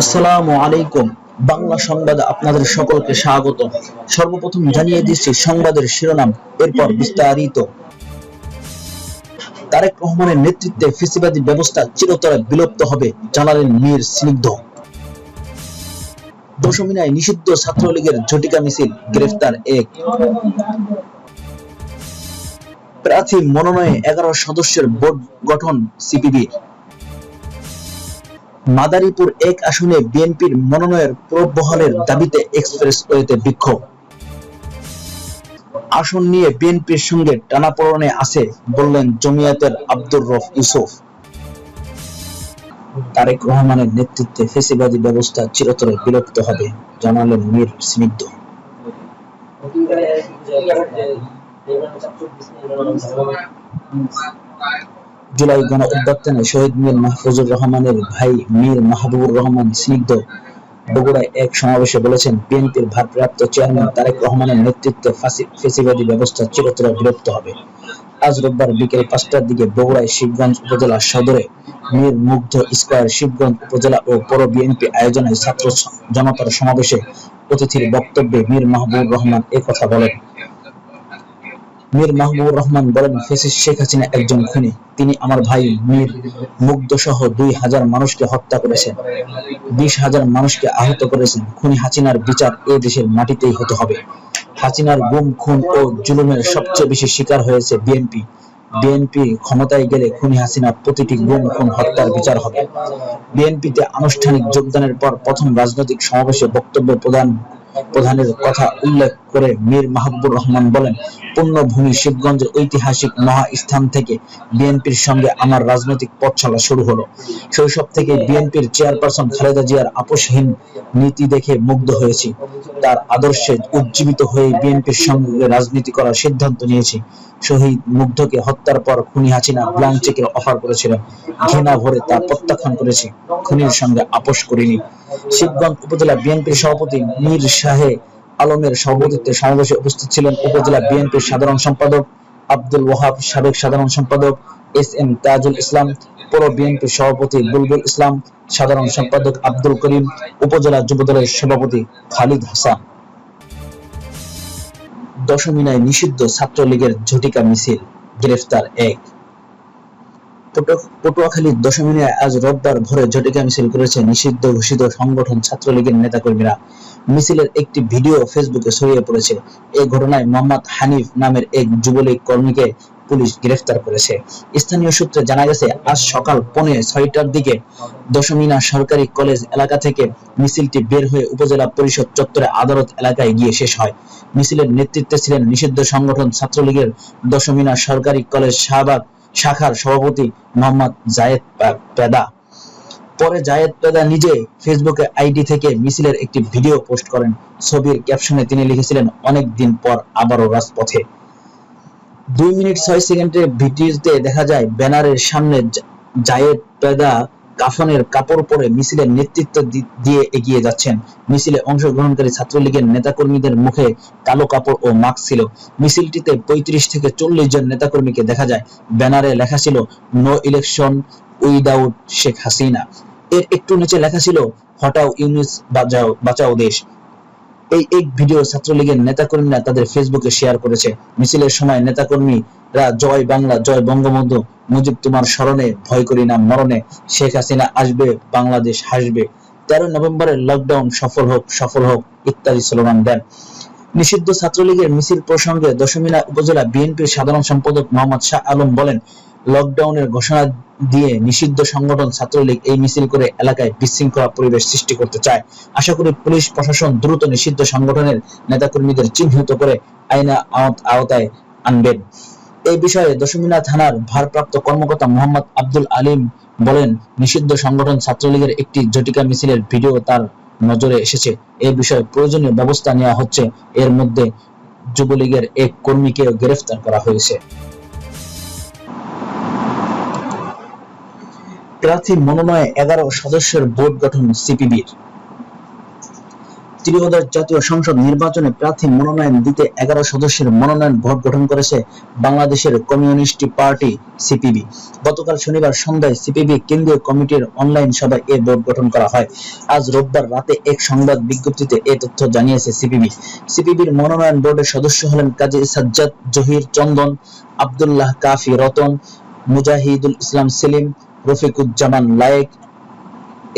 আসসালামু আলাইকুম। বাংলা সংবাদে আপনাদের সকলকে স্বাগত। সর্বপ্রথম জানিয়ে দিচ্ছি সংবাদের শিরোনাম, এরপর বিস্তারিত। তারেক রহমানের নেতৃত্বে ফেসিবাদী ব্যবস্থা চিরতরে বিলুপ্ত হবে, জানালেন মীর স্নিগ্ধ। দশমিনায় নিষিদ্ধ ছাত্রলীগের ঝটিকা মিছিল, গ্রেফতার এক। প্রার্থী মনোনয়ে এগারো সদস্যের বোর্ড গঠন সিপিবির। মাদারীপুর এক আসনে বিএনপির মনোনয়ন পুনর্বহালের দাবিতে এক্সপ্রেসওয়েতে বিক্ষোভ। আসন নিয়ে বিএনপির সঙ্গে টানাপোড়েনে আছে বললেন জমিয়াতের আব্দুর রফ ইউসুফ। তারেক রহমানের নেতৃত্বে ফেসিবাদী ব্যবস্থা চিরতরে বিলুপ্ত হবে, জানালেন মীর স্নিগ্ধ। জুলাই গণ অভ্যর্থনে শহীদ মীর মাহফুজুর রহমানের ভাই মীর মাহবুবুর রহমান স্নিগ্ধ বগুড়ায় এক সমাবেশে বলেছেন, বিএনপির ভারপ্রাপ্ত চেয়ারম্যান তারেক রহমানের নেতৃত্বে ফাঁসি- ফেসিবাদী ব্যবস্থা চিরতরে বিলুপ্ত হবে। আজ রোববার বিকেল পাঁচটার দিকে বগুড়ায় শিবগঞ্জ উপজেলা সদরে মীর মুগ্ধ স্কয়ার শিবগঞ্জ উপজেলা ও পৌর বিএনপি আয়োজনে ছাত্র জনতার সমাবেশে অতিথির বক্তব্যে মীর মাহবুবুর রহমান একথা বলেন। মীর মাহবুবুর রহমান বলেন, ফেসিস শেখ হাসিনা একজন খুনি। তিনি আমার ভাই মীর মুগ্ধ সহ দুই হাজার মানুষকে হত্যা করেছেন। বিশ হাজার মানুষকে আহত করেছেন। খুনি হাসিনার বিচার এ দেশের মাটিতেই হতে হবে। হাসিনার গুম, খুন ও জুলুমের সবচেয়ে বেশি শিকার হয়েছে বিএনপি। বিএনপি ক্ষমতায় গেলে খুনি হাসিনা প্রতিটি গুম, খুন, হত্যার বিচার হবে। বিএনপিতে আনুষ্ঠানিক যোগদানের পর প্রথম রাজনৈতিক সমাবেশে বক্তব্য প্রদান প্রধানের কথা উল্লেখ করে মীর মাহবুবুর রহমান বলেন পুণ্যভূমি শিবগঞ্জের ঐতিহাসিক মহা স্থান থেকে বিএনপির সঙ্গে আমার রাজনৈতিক পথ চলা শুরু হলো। শৈশব থেকে বিএনপির চেয়ারপারসন খালেদা জিয়ার আপোষহীন নীতি দেখে মুগ্ধ হয়েছি। তার আদর্শে উজ্জীবিত হয়ে বিএনপির সঙ্গে রাজনীতি করার সিদ্ধান্ত নিয়েছি। শহীদ মুগ্ধকে হত্যার পর খুনি হাসিনা ব্লাঙ্ক চেকের অফার করেছিলেন। ঘৃণা ভরে তা প্রত্যাখ্যান করেছি। খুনির সঙ্গে আপোষ করিনি। শিবগঞ্জ উপজেলা বিএনপির সভাপতি মীর শাহে আলমের সভাপতিত্বে সমাবেশে উপস্থিত ছিলেন উপজেলা বিএনপির সাধারণ সম্পাদক আব্দুল ওয়াহাব, সাবেক সাধারণ সম্পাদক এস এম তাজুল ইসলাম, পৌর বিএনপির সভাপতি বুলবুল ইসলাম, সাধারণ সম্পাদক আব্দুল করিম, উপজেলা যুবদলের সভাপতি খালিদ হাসান। দশমিনায় নিষিদ্ধ ছাত্রলীগের ঝটিকা মিছিল, গ্রেফতার এক। পটুয়াখালীর দশমিনায় আজ রোববার ভোরে ঝটিকা মিছিল করেছে নিষিদ্ধ ঘোষিত সংগঠন ছাত্রলীগের নেতাকর্মীরা। মিছিলের একটি ভিডিও ফেসবুকে ছড়িয়ে পড়েছে। এই ঘটনায় মোহাম্মদ হানিফ নামের এক যুবলীগ কর্মীকে পুলিশ গ্রেফতার করেছে। স্থানীয় সূত্রে জানা গেছে, আজ সকাল পৌনে ছয়টার দিকে দশমিনা সরকারি কলেজ এলাকা থেকে মিছিলটি বের হয়ে উপজেলা পরিষদ চত্বরে আদালত এলাকায় গিয়ে শেষ হয়। মিছিলের নেতৃত্বে ছিলেন নিষিদ্ধ সংগঠন ছাত্রলীগের দশমিনা সরকারি কলেজ শাহবাগ শাখার সভাপতি মোহাম্মদ জায়েদ পেদা। পরে জায়েদ পেদা নিজে ফেসবুকে আইডি থেকে মিছিলের একটি ভিডিও পোস্ট করেন। ছবির ক্যাপশনে তিনি লিখেছিলেন, অনেক দিন পর আবারও রাজপথে। দুই মিনিট ছয় সেকেন্ডের ভিডিওতে দেখা যায়, ব্যানারের সামনে জায়েদ পেদা কাফনের কাপড় পরে মিছিলের নেতৃত্ব দিয়ে এগিয়ে যাচ্ছেন। মিছিলে অংশগ্রহণকারী ছাত্রলীগের নেতাকর্মীদের মুখে কালো কাপড় ও মাস্ক ছিল। মিছিলটিতে পঁয়ত্রিশ থেকে চল্লিশ জন নেতাকর্মীকে দেখা যায়। ব্যানারে লেখা ছিল, no election without Sheikh Hasina. এর একটু নিচে লেখা ছিল, হটাও ইউনিস বাঁচাও বাঁচাও দেশ। এই এক ভিডিও ছাত্রলীগের নেতাকর্মীরা তাদের ফেসবুকে শেয়ার করেছে। মিছিলের সময় নেতাকর্মীরা জয় বাংলা, জয় বঙ্গবন্ধু, মুজিব তোমার স্মরণে, ভয় করি না মরণে, শেখ হাসিনা আসবে, বাংলাদেশ হাসবে। তেরো নভেম্বরের লকডাউন সফল হোক সফল হোক, ইত্যাদি স্লোগান দেন। নিষিদ্ধ ছাত্রলীগের মিছিল প্রসঙ্গে দশমিনা উপজেলা বিএনপির সাধারণ সম্পাদক মোহাম্মদ শাহ আলম বলেন লকডাউনের ঘোষণা দিয়ে নিষিদ্ধ সংগঠন ছাত্রলীগ এই মিছিল করে এলাকায় বিশৃঙ্খলা পরিবেশ সৃষ্টি করতে চায়। আশা করি পুলিশ প্রশাসন দ্রুত নিষিদ্ধ সংগঠনের নেতাকর্মীদের চিহ্নিত করে আইনা আওত- আওতায় আনবেন এই বিষয়ে দশমিনা থানার ভারপ্রাপ্ত কর্মকর্তা মোহাম্মদ আব্দুল আলিম বলেন, নিষিদ্ধ সংগঠন ছাত্রলীগের একটি জটিকা মিছিলের ভিডিও তার নজরে এসেছে। এই বিষয়ে প্রয়োজনীয় ব্যবস্থা নেওয়া হচ্ছে। এর মধ্যে যুবলীগের এক কর্মীকেও গ্রেফতার করা হয়েছে। প্রার্থী মনোনয়ে এগারো সদস্যের বোর্ড গঠন সিপিবির। ত্রিয়োদশ জাতীয় সংসদ নির্বাচনে প্রার্থী মনোনয়ন দিতে এগারো সদস্যের মনোনয়ন ভোট গঠন করেছে বাংলাদেশের কমিউনিস্ট পার্টি সিপিবি। গতকাল শনিবার সন্ধ্যায় সিপিবি কেন্দ্রীয় কমিটির অনলাইন সভায় এ ভোট গঠন করা হয়। আজ রোববার রাতে এক সংবাদ বিজ্ঞপ্তিতে এ তথ্য জানিয়েছে সিপিবি। সিপিবির মনোনয়ন বোর্ডের সদস্য হলেন কাজী সাজ্জাদ জহির চন্দন, আব্দুল্লাহ কাফি রতন, মুজাহিদুল ইসলাম সেলিম রফিকুজ্জামান লায়েক,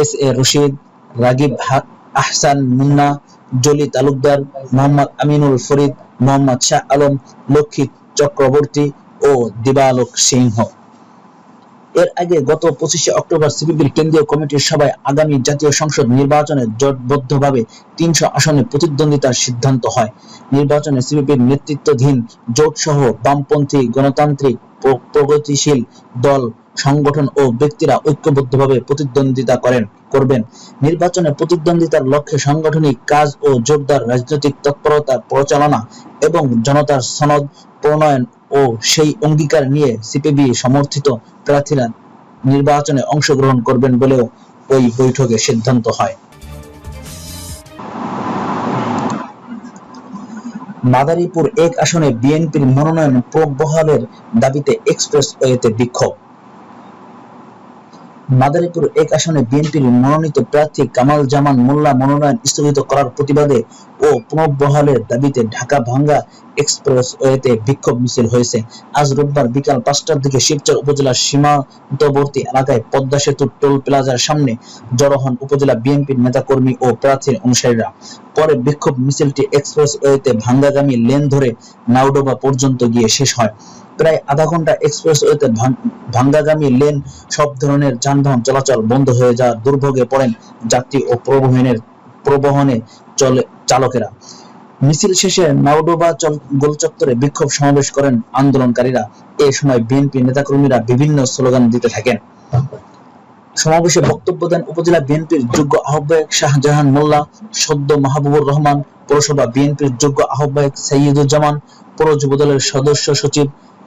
এস এ রশিদ, রাগিব আহসান মুন্না, জলি তালুকদার, মোহাম্মদ আমিনুল ফরিদ, মোহাম্মদ শাহ আলম, লক্ষ্মী চক্রবর্তী ও দিবালোক সিংহ। এর আগে গত পঁচিশে অক্টোবর সিপিবির কেন্দ্রীয় কমিটির সভায় আগামী জাতীয় সংসদ নির্বাচনে জোটবদ্ধভাবে তিনশো আসনে প্রতিদ্বন্দ্বিতার সিদ্ধান্ত হয়। নির্বাচনে সিপিবির নেতৃত্বাধীন জোট সহ বামপন্থী গণতান্ত্রিক প্রগতিশীল দল সংগঠন ও ব্যক্তিরা ঐক্যবদ্ধভাবে প্রতিদ্বন্দ্বিতা করেন, করবেন। নির্বাচনে প্রতিদ্বন্দ্বিতার লক্ষ্যে সাংগঠনিক কাজ ও জোরদার রাজনৈতিক তৎপরতা পরিচালনা এবং জনতার সনদ, প্রণয়ন ও সেই অঙ্গীকার নিয়ে সিপিবি সমর্থিত প্রার্থীরা নির্বাচনে অংশগ্রহণ করবেন বলেও ওই বৈঠকে সিদ্ধান্ত হয়। মাদারীপুর এক আসনে বিএনপির মনোনয়ন প্রবহালের দাবিতে এক্সপ্রেসওয়েতে বিক্ষোভ। মাদারীপুর এক আসনে বিএনপির মনোনীত প্রার্থী কামাল জামান মোল্লা মনোনয়ন স্থগিত করার প্রতিবাদে ও পুনর্বহালের দাবিতে ঢাকা ভাঙ্গা এক্সপ্রেসওয়েতে বিক্ষোভ মিছিল হয়েছে। আজ রোববার বিকাল পাঁচটার দিকে শিবচর উপজেলার সীমান্তবর্তী এলাকায় পদ্মা সেতুর টোল প্লাজার সামনে জড়ো হন উপজেলা বিএনপির নেতাকর্মী ও প্রার্থীর অনুসারীরা। পরে বিক্ষোভ মিছিলটি এক্সপ্রেসওয়েতে ভাঙ্গাগামী লেন ধরে নাউডোবা পর্যন্ত গিয়ে শেষ হয়। প্রায় আধা ঘণ্টা এক্সপ্রেস এক্সপ্রেসওয়েতে ভাঙ্গাগামী লেন সব ধরনের যানবাহন চলাচল বন্ধ হয়ে যাওয়ার দুর্ভোগে পড়েন যাত্রী ও প্রবহনের, প্রবহনে চলে চালকেরা। মিছিল শেষে নাওডোবা গোলচত্বরে বিক্ষোভ সমাবেশ করেন আন্দোলনকারীরা। এ সময় বিএনপি নেতাকর্মীরা বিভিন্ন স্লোগান দিতে থাকেন। সমাবেশে বক্তব্য দেন উপজেলা বিএনপির যোগ্য আহ্বায়ক শাহজাহান মোল্লা, সদ্য মাহবুবুর রহমান, পৌরসভা বিএনপির যোগ্য আহ্বায়ক সৈয়দুজ্জামান, পৌর যুবদলের সদস্য সচিব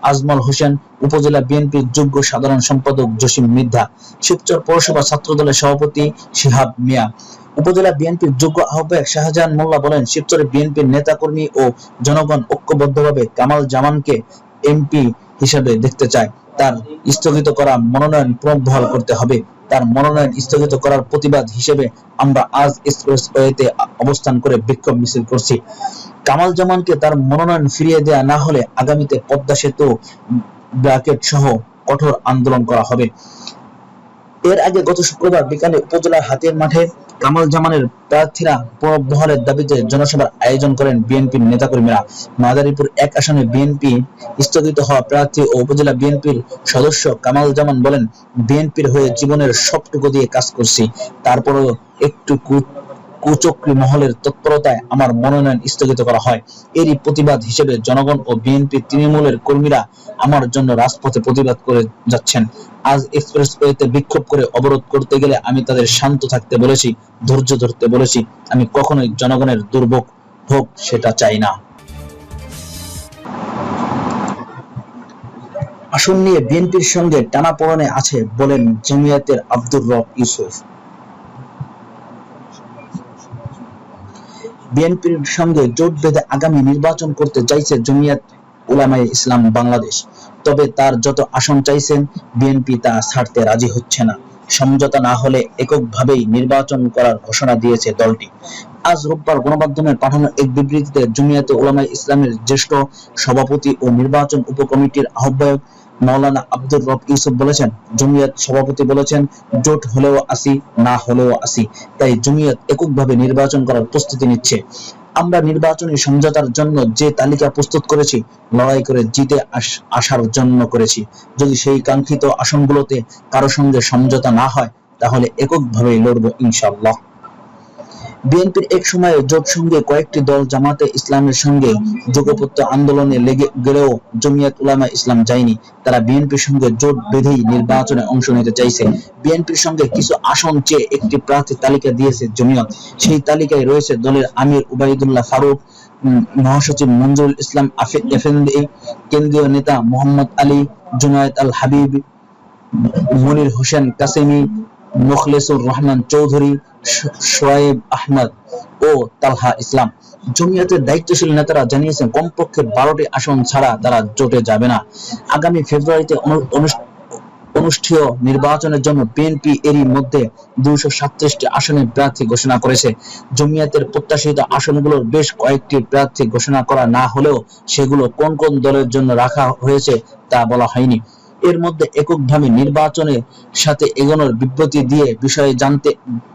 আজমল হোসেন, উপজেলা বিএনপির যোগ্য সাধারণ সম্পাদক জসিম মির্ধা শিবচর পৌরসভা ছাত্রদলের সভাপতি শিহাব মিয়া উপজেলা বিএনপির যোগ্য আহ্বায়ক শাহজাহান মোল্লা বলেন শিবচরে বিএনপির নেতাকর্মী ও জনগণ ঐক্যবদ্ধভাবে কামাল জামানকে এমপি হিসেবে দেখতে চায়। তার স্থগিত করা মনোনয়ন পুনর্বহাল করতে হবে। তার মনোনয়ন স্থগিত করার প্রতিবাদ হিসেবে আমরা আজ এক্সপ্রেসওয়েতে অবস্থান করে বিক্ষোভ মিছিল করছি। কামাল জামানকে তার মনোনয়ন ফিরিয়ে দেয়া না হলে আগামীতে পদ্মা সেতু, ব্র্যাকেট সহ কঠোর আন্দোলন করা হবে। এর আগে গত শুক্রবার বিকালে উপজেলার হাতের মাঠে কামাল জামানের প্রার্থীরা পুনর্বহালের দাবিতে জনসভার আয়োজন করেন বিএনপির নেতাকর্মীরা। মাদারীপুর এক আসনে বিএনপি স্থগিত হওয়া প্রার্থী ও উপজেলা বিএনপির সদস্য কামাল জামান বলেন, বিএনপির হয়ে জীবনের সবটুকু দিয়ে কাজ করছি। তারপরও একটু কুচক্রী মহলের তৎপরতায় আমার মনোনয়ন স্থগিত করা হয়। এরই প্রতিবাদ হিসেবে জনগণ ও বিএনপি তৃণমূলের কর্মীরা আমার জন্য রাজপথে প্রতিবাদ করে যাচ্ছেন। আজ এক্সপ্রেসওয়েতে বিক্ষোভ করে অবরোধ করতে গেলে আমি তাদের শান্ত থাকতে বলেছি, ধৈর্য ধরতে বলেছি। আমি কখনোই জনগণের দুর্ভোগ হোক সেটা চাই না। আসন নিয়ে বিএনপির সঙ্গে টানাপোড়েনে আছে বলেন জমিয়াতের আব্দুর রব ইউসুফ। বিএনপির সঙ্গে জোট বেঁধে আগামী নির্বাচন করতে চাইছে জমিয়াত উলামায়ে ইসলাম বাংলাদেশ। তবে তার যত আসন চাইছেন, বিএনপি তা ছাড়তে রাজি হচ্ছে না। সমঝোতা না হলে এককভাবেই নির্বাচন করার ঘোষণা দিয়েছে দলটি। আজ রোববার গণমাধ্যমের পাঠানো এক বিবৃতিতে জমিয়াতে ওলামাই ইসলামের জ্যেষ্ঠ সভাপতি ও নির্বাচন উপকমিটির আহ্বায়ক মাওলানা আব্দুর রব ইউসুফ বলেছেন, জমিয়ত সভাপতি বলেছেন, জোট হলেও আসি, না হলেও আসি। তাই জমিয়ত এককভাবে নির্বাচন করার প্রস্তুতি নিচ্ছে। আমরা নির্বাচনী সমঝোতার জন্য যে তালিকা প্রস্তুত করেছি, লড়াই করে জিতে আসার জন্য করেছি। যদি সেই কাঙ্ক্ষিত আসনগুলোতে কারও সঙ্গে সমঝোতা না হয়, তাহলে এককভাবেই লড়বো ইনশাল্লাহ বিএনপির এক সময়ে জোট সঙ্গে কয়েকটি দল জামাতে ইসলামের সঙ্গে যোগপত্য আন্দোলনে লেগে গেলেও জমিয়াত উলামা ইসলাম যায়নি। তারা বিএনপির সঙ্গে জোট বেঁধেই নির্বাচনে অংশ নিতে চাইছে। বিএনপির সঙ্গে কিছু আসন চেয়ে একটি প্রার্থী তালিকা দিয়েছে জমিয়ত। সেই তালিকায় রয়েছে দলের আমির উবাইদুল্লাহ ফারুক মহাসচিব মঞ্জুরুল ইসলাম এফেন্দি কেন্দ্রীয় নেতা মোহাম্মদ আলী, জুনায়দ আল হাবিব, মনির হোসেন কাসেমি মুখলেসুর রহমান চৌধুরী, শোয়েব আহমদ ও তালহা ইসলাম। জমিয়তের দায়িত্বশীল নেতারা জানিয়েছেন, কমপক্ষে বারোটি আসন ছাড়া তারা জোটে যাবে না। আগামী ফেব্রুয়ারিতে অনু- অনুষ্ঠেয় নির্বাচনের জন্য বিএনপি এরই মধ্যে দুইশো সাতত্রিশটি আসনে প্রার্থী ঘোষণা করেছে। জমিয়াতের প্রত্যাশিত আসনগুলোর বেশ কয়েকটি প্রার্থী ঘোষণা করা না হলেও সেগুলো কোন কোন দলের জন্য রাখা হয়েছে তা বলা হয়নি। এর মধ্যে এককভাবে নির্বাচনের সাথে এগোনোর বিবৃতি দিয়ে বিষয়ে জানতে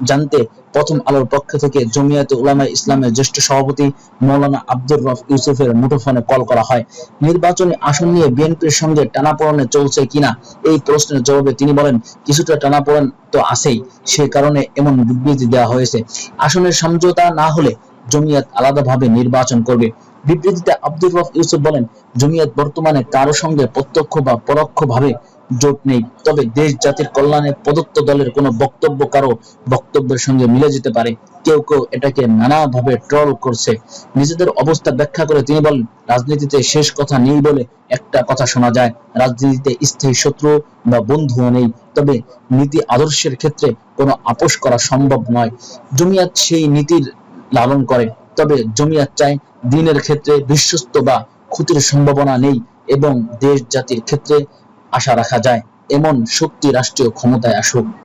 জানতে প্রথম আলোর পক্ষ থেকে জমিয়াতে উলামা ইসলামের জ্যেষ্ঠ সভাপতি মৌলানা আব্দুর রফ ইউসুফের মুঠোফোনে কল করা হয়। নির্বাচনী আসন নিয়ে বিএনপির সঙ্গে টানাপোড়েনে চলছে কিনা এই প্রশ্নের জবাবে তিনি বলেন, কিছুটা টানাপোড়েন তো আছেই, সে কারণে এমন বিবৃতি দেওয়া হয়েছে। আসনের সমঝোতা না হলে জমিয়াত আলাদাভাবে নির্বাচন করবে। বিবৃতিতে আব্দুর রফ ইউসুফ বলেন, জমিয়ত বর্তমানে কারও সঙ্গে প্রত্যক্ষ বা পরোক্ষভাবে জোট নেই। তবে দেশ জাতির কল্যাণে প্রদত্ত দলের কোনো বক্তব্য কারও বক্তব্যের সঙ্গে মিলে যেতে পারে। কেউ কেউ এটাকে নানাভাবে ট্রল করছে। নিজেদের অবস্থা ব্যাখ্যা করে তিনি বলেন, রাজনীতিতে শেষ কথা নেই বলে একটা কথা শোনা যায়। রাজনীতিতে স্থায়ী শত্রু বা বন্ধুও নেই। তবে নীতি আদর্শের ক্ষেত্রে কোনো আপোষ করা সম্ভব নয়। জমিয়াত সেই নীতির লালন করে। তবে জমিয়াত চায় দিনের ক্ষেত্রে বিশ্বস্ত বা ক্ষতির সম্ভাবনা নেই এবং দেশ জাতির ক্ষেত্রে আশা রাখা যায়। এমন শক্তি রাষ্ট্রীয় ক্ষমতায় আসুক।